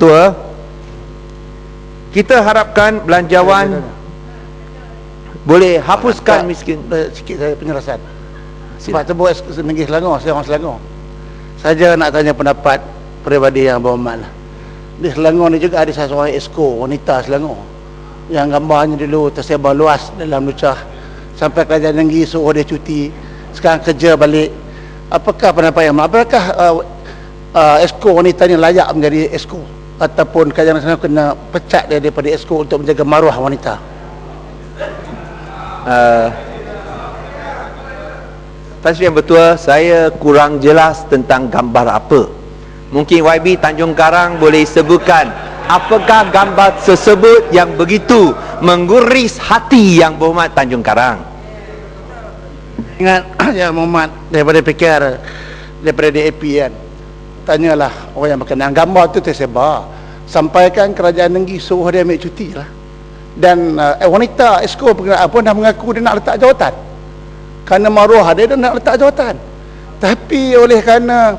Ketua kita harapkan belanjawan boleh hapuskan Tak, miskin eh, sikit saya penjelasan. Sebab tu buat negeri Selangor saya orang Selangor. Saja nak tanya pendapat peribadi yang berhormat lah. di Selangor ni juga ada seorang esko wanita Selangor. Yang gambarnya dulu tersebar luas dalam lucah. Sampai kerajaan negeri suruh dia cuti. Sekarang kerja balik. Apakah pendapat yang apakah uh, uh, esko wanita ni layak menjadi esko ataupun kerajaan nasional kena pecat dia daripada esko untuk menjaga maruah wanita. Uh, Sri yang Bertua saya kurang jelas tentang gambar apa. Mungkin YB Tanjung Karang boleh sebutkan apakah gambar tersebut yang begitu mengguris hati yang berhormat Tanjung Karang? Ingat ya Muhammad daripada PKR daripada DAP kan tanyalah orang yang berkenaan gambar tu tersebar. Sampaikan kerajaan negeri suruh dia ambil cuti lah. Dan uh, wanita esko pengenaan pun dah mengaku dia nak letak jawatan. Kerana maruah dia dia nak letak jawatan. Tapi oleh kerana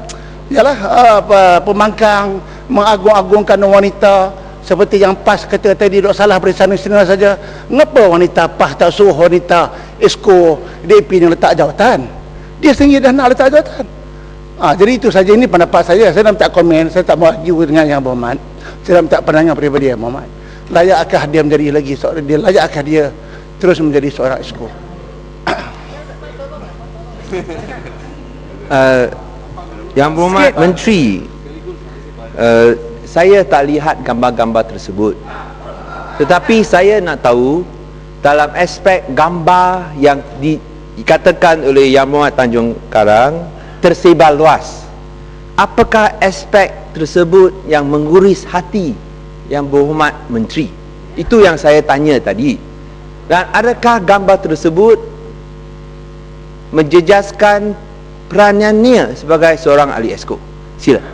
yalah uh, apa, pemangkang mengagung-agungkan wanita seperti yang PAS kata tadi dok salah dari sana sini saja mengapa wanita PAS tak suruh wanita esko DAP ni letak jawatan? Dia sendiri dah nak letak jawatan ha, jadi itu saja. Ini pendapat saya. Saya tak komen. Saya tak mau argue dengan yang berhormat. Saya minta pandangan peribadi yang berhormat. Layakkah dia menjadi lagi seorang dia layakkah dia terus menjadi seorang esko uh, yang berhormat menteri uh, saya tak lihat gambar-gambar tersebut. Tetapi saya nak tahu dalam aspek gambar yang di, dikatakan oleh Yang Berhormat Tanjung Karang tersebar luas. Apakah aspek tersebut yang mengguris hati yang berhormat menteri? Itu yang saya tanya tadi. Dan adakah gambar tersebut menjejaskan peranannya sebagai seorang ahli esko? Sila.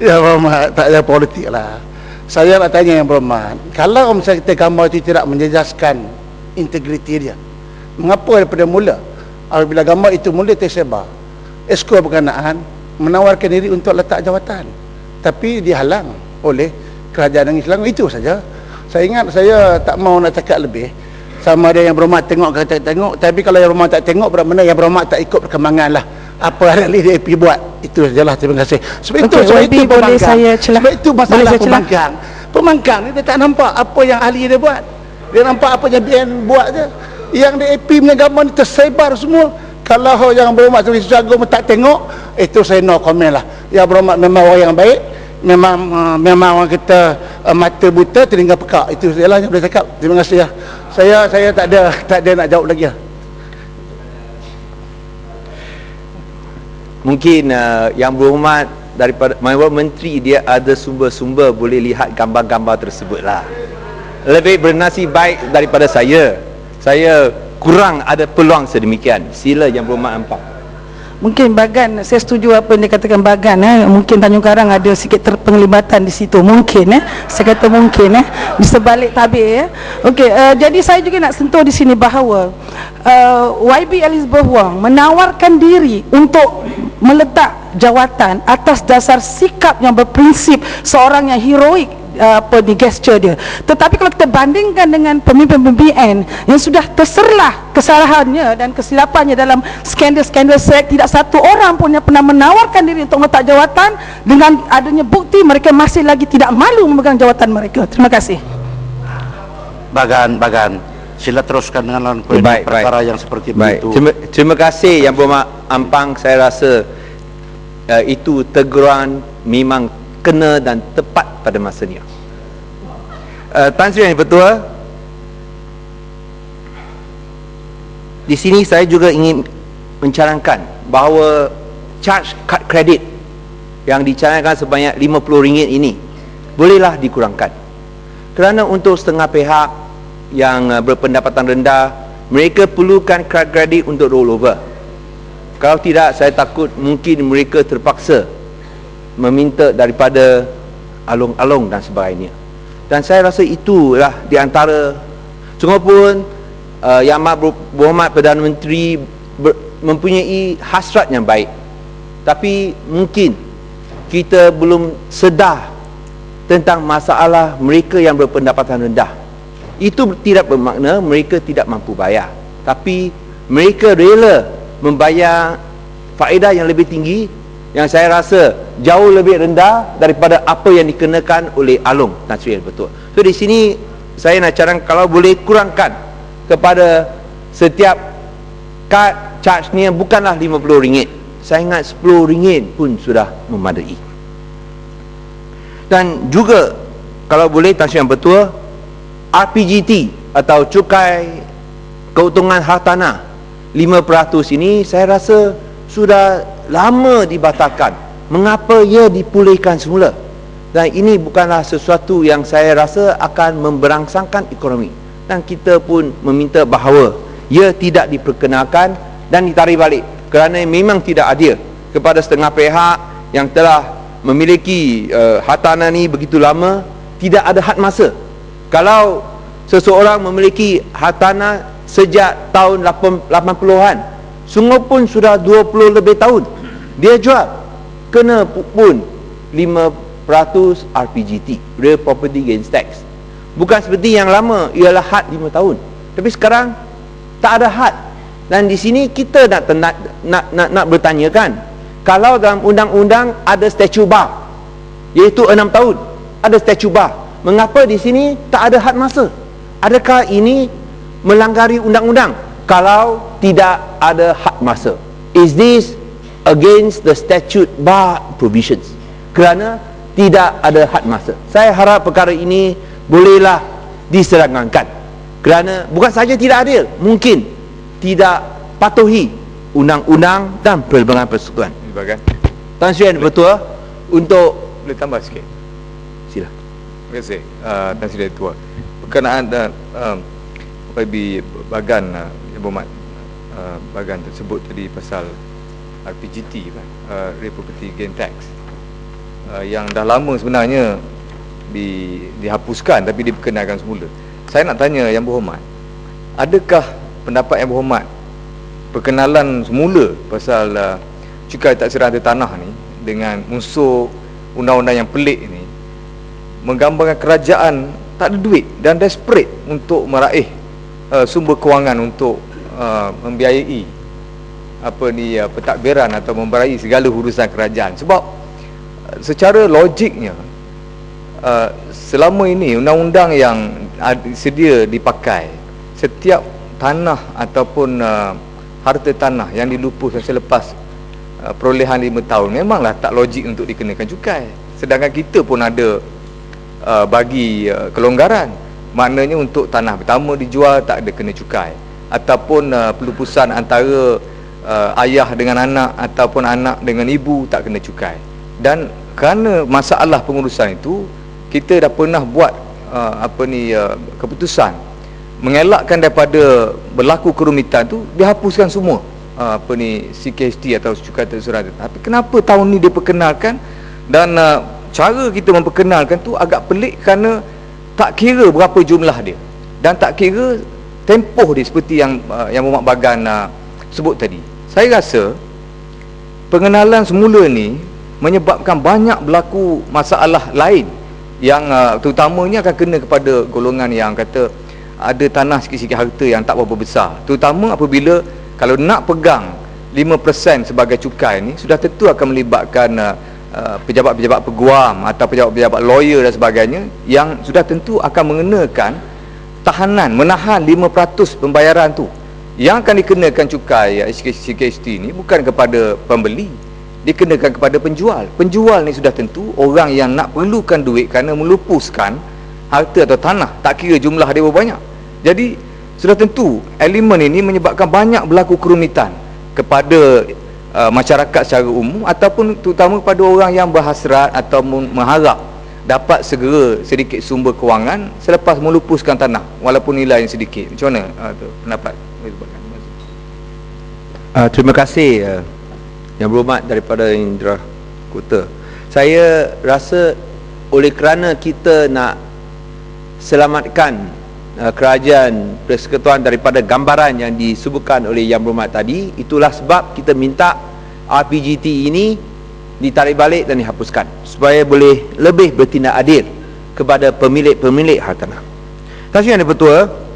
Ya berhormat, tak ada politik lah. Saya nak tanya yang berhormat, kalau misalnya kita gambar itu tidak menjejaskan integriti dia, mengapa daripada mula, apabila gambar itu mula tersebar, esko berkenaan menawarkan diri untuk letak jawatan, tapi dihalang oleh kerajaan negeri Selangor, itu saja. Saya ingat saya tak mau nak cakap lebih, sama ada yang berhormat tengok ke tak tengok, tapi kalau yang berhormat tak tengok, bermakna yang berhormat tak ikut perkembangan lah. Apa yang ahli DAP buat? Itu sajalah. Terima kasih. Sebab itu Okey, sebab itu boleh sebab itu Boleh masalah pemangkang pemangkang ni dia tak nampak apa yang ahli dia buat. Dia nampak apa yang BN buat je yang DAP punya gambar ni tersebar semua. Kalau yang berhormat sebagai jago tak tengok itu saya no comment lah. Yang berhormat memang orang yang baik memang uh, memang orang kita uh, mata buta telinga pekak. Itu sajalah yang boleh cakap. Terima kasih ya saya saya tak ada tak ada nak jawab lagi lah. Mungkin uh, yang berhormat daripada Mahkamah Menteri dia ada sumber-sumber boleh lihat gambar-gambar tersebut lah lebih bernasib baik daripada saya saya kurang ada peluang sedemikian sila yang berhormat ampang Mungkin Bagan, saya setuju apa yang dikatakan Bagan eh. Mungkin Tanjung Karang ada sikit terpenglibatan di situ. Mungkin eh. Saya kata mungkin eh. Di sebalik tabir eh. Okey, uh, jadi saya juga nak sentuh di sini bahawa uh, YB Alice Berhuang menawarkan diri untuk meletak jawatan atas dasar sikap yang berprinsip seorang yang heroik apa ni gesture dia. Tetapi kalau kita bandingkan dengan pemimpin-pemimpin yang sudah terserlah kesalahannya dan kesilapannya dalam skandal-skandal seks tidak satu orang pun yang pernah menawarkan diri untuk meletak jawatan dengan adanya bukti mereka masih lagi tidak malu memegang jawatan mereka. Terima kasih. bagan bagan sila teruskan dengan lawan Eh, baik, perkara baik. yang seperti baik begitu terima, terima kasih yang berhormat ampang saya rasa uh, itu teguran memang kena dan tepat pada masanya. Uh, Tan Sri yang Ketua di sini saya juga ingin mencadangkan bahawa charge card credit yang dicadangkan sebanyak RM50 ini bolehlah dikurangkan. Kerana untuk setengah pihak yang uh, berpendapatan rendah mereka perlukan kad kredit untuk rollover. Kalau tidak saya takut mungkin mereka terpaksa meminta daripada alung-alung dan sebagainya dan saya rasa itulah di antara cuma-pun uh, Yang Amat Ber- Berhormat Perdana Menteri ber, mempunyai hasrat yang baik tapi mungkin kita belum sedar tentang masalah mereka yang berpendapatan rendah. Itu tidak bermakna mereka tidak mampu bayar. Tapi mereka rela membayar faedah yang lebih tinggi yang saya rasa jauh lebih rendah daripada apa yang dikenakan oleh Alung Sri betul. So di sini saya nak caran kalau boleh kurangkan kepada setiap kad charge ni bukanlah RM50 saya ingat RM10 pun sudah memadai dan juga kalau boleh tak yang betul RPGT atau cukai keuntungan hartanah 5% ini saya rasa sudah lama dibatalkan. Mengapa ia dipulihkan semula? Dan ini bukanlah sesuatu yang saya rasa akan memberangsangkan ekonomi. Dan kita pun meminta bahawa ia tidak diperkenalkan dan ditarik balik kerana memang tidak adil kepada setengah pihak yang telah memiliki uh, hartanah ni begitu lama tidak ada had masa. Kalau seseorang memiliki hartanah sejak tahun 80-an sungguh pun sudah 20 lebih tahun. Dia jual. Kena pun 5% RPGT Real Property Gains Tax. Bukan seperti yang lama. Ialah had 5 tahun. Tapi sekarang tak ada had. Dan di sini kita nak nak nak nak, nak bertanya kan kalau dalam undang-undang ada statute bar iaitu 6 tahun ada statute bar mengapa di sini tak ada had masa? Adakah ini melanggari undang-undang? Kalau tidak ada had masa is this against the statute bar provisions kerana tidak ada had masa saya harap perkara ini bolehlah diserangkan kerana bukan saja tidak adil mungkin tidak patuhi undang-undang dan perlembagaan persekutuan. Bagan. Tan Sri betul untuk Boleh tambah sikit. sila. Terima kasih. Uh, Tan Sri Tua. Berkenaan dan um, YB Bagan uh, Ibu Mat uh, Bagan tersebut tadi pasal RPGT kan, uh, Real Property Gain Tax. Uh, yang dah lama sebenarnya di, dihapuskan tapi diperkenalkan semula. Saya nak tanya yang berhormat, adakah pendapat yang berhormat perkenalan semula pasal uh, cukai tak serah tanah ni dengan musuh undang-undang yang pelik ni menggambarkan kerajaan tak ada duit dan desperate untuk meraih uh, sumber kewangan untuk uh, membiayai apa ni uh, pentadbiran atau membiayai segala urusan kerajaan. Sebab uh, secara logiknya uh, selama ini undang-undang yang uh, sedia dipakai setiap tanah ataupun uh, harta tanah yang dilupuskan selepas uh, perolehan 5 tahun memanglah tak logik untuk dikenakan cukai. Sedangkan kita pun ada uh, bagi uh, kelonggaran. Maknanya untuk tanah pertama dijual tak ada kena cukai ataupun uh, pelupusan antara uh, ayah dengan anak ataupun anak dengan ibu tak kena cukai. Dan kerana masalah pengurusan itu kita dah pernah buat uh, apa ni uh, keputusan mengelakkan daripada berlaku kerumitan tu dihapuskan semua uh, apa ni CKST atau cukai terserah tapi kenapa tahun ni diperkenalkan? Dan uh, cara kita memperkenalkan tu agak pelik kerana tak kira berapa jumlah dia. Dan tak kira tempoh dia seperti yang uh, yang Muhammad Bagan uh, sebut tadi. Saya rasa pengenalan semula ni menyebabkan banyak berlaku masalah lain yang uh, terutamanya akan kena kepada golongan yang kata ada tanah sikit-sikit harta yang tak berapa besar. Terutama apabila kalau nak pegang 5% sebagai cukai ni sudah tentu akan melibatkan uh, uh, pejabat-pejabat peguam atau pejabat-pejabat lawyer dan sebagainya yang sudah tentu akan mengenakan tahanan menahan 5% pembayaran tu yang akan dikenakan cukai SKST ni bukan kepada pembeli dikenakan kepada penjual. Penjual ni sudah tentu orang yang nak perlukan duit kerana melupuskan harta atau tanah. Tak kira jumlah dia banyak. Jadi sudah tentu elemen ini menyebabkan banyak berlaku kerumitan kepada uh, masyarakat secara umum ataupun terutama kepada orang yang berhasrat atau mengharap dapat segera sedikit sumber kewangan selepas melupuskan tanah walaupun nilai yang sedikit. Macam mana uh, tu, pendapat? Uh, terima kasih uh, yang berhormat daripada Indra Kota. Saya rasa oleh kerana kita nak selamatkan Uh, kerajaan persekutuan daripada gambaran yang disebutkan oleh Yang Berhormat tadi itulah sebab kita minta RPGT ini ditarik balik dan dihapuskan supaya boleh lebih bertindak adil kepada pemilik-pemilik hartanah. Kasih Yang Dipertua.